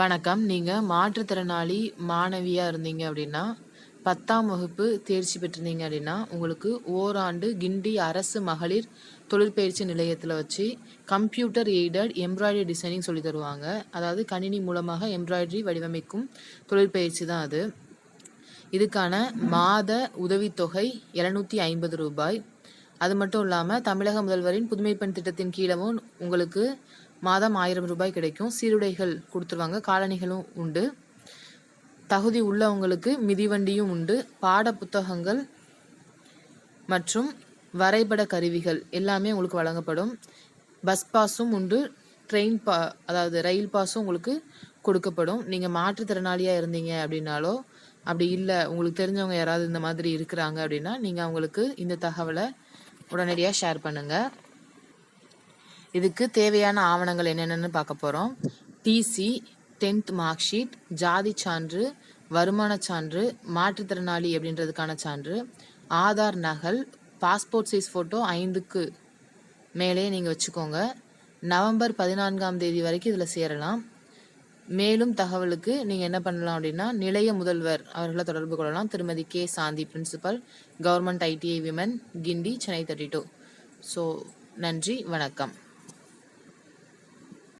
வணக்கம். நீங்கள் மாற்றுத்திறனாளி மாணவியாக இருந்தீங்க அப்படின்னா பத்தாம் வகுப்பு தேர்ச்சி பெற்றிருந்தீங்க அப்படின்னா உங்களுக்கு ஓராண்டு கிண்டி அரசு மகளிர் தொழிற்பயிற்சி நிலையத்தில் வச்சு கம்ப்யூட்டர் எய்டட் எம்ப்ராய்டரி டிசைனிங் சொல்லி தருவாங்க. அதாவது கணினி மூலமாக எம்ப்ராய்டரி வடிவமைக்கும் தொழிற்பயிற்சி தான் அது. இதுக்கான மாத உதவித்தொகை இரநூத்தி ஐம்பது ரூபாய். அது மட்டும் இல்லாமல் தமிழக முதல்வரின் புதுமை பெண் திட்டத்தின் கீழவும் உங்களுக்கு மாதம் ஆயிரம் ரூபாய் கிடைக்கும். சீருடைகள் கொடுத்துருவாங்க. காலணிகளும் உண்டு. தகுதி உள்ளவங்களுக்கு மிதிவண்டியும் உண்டு. பாட புத்தகங்கள் மற்றும் வரைபட கருவிகள் எல்லாமே உங்களுக்கு வழங்கப்படும். பஸ் பாஸும் உண்டு. ட்ரெயின் பா அதாவது ரயில் பாஸும் உங்களுக்கு கொடுக்கப்படும். நீங்கள் மாற்றுத்திறனாளியாக இருந்தீங்க அப்படின்னாலோ அப்படி இல்லை உங்களுக்கு தெரிஞ்சவங்க யாராவது இந்த மாதிரி இருக்கிறாங்க அப்படின்னா நீங்கள் அவங்களுக்கு இந்த தகவலை உடனடியாக ஷேர் பண்ணுங்கள் இதுக்கு தேவையான ஆவணங்கள் என்னென்னு பார்க்க போகிறோம் டிசி டென்த் மார்க் ஷீட் ஜாதி சான்று வருமான சான்று மாற்றுத்திறனாளி அப்படின்றதுக்கான சான்று ஆதார் நகல் பாஸ்போர்ட் சைஸ் ஃபோட்டோ ஐந்துக்கு மேலே நீங்கள் வச்சுக்கோங்க. நவம்பர் பதினான்காம் தேதி வரைக்கும் இதில் சேரலாம். மேலும் தகவலுக்கு நீங்கள் என்ன பண்ணலாம் அப்படின்னா நிலைய முதல்வர் அவர்களை தொடர்பு கொள்ளலாம். Thirumathi K. Shanthi principal government ITI women Guindy Chennai thirty two so நன்றி வணக்கம்.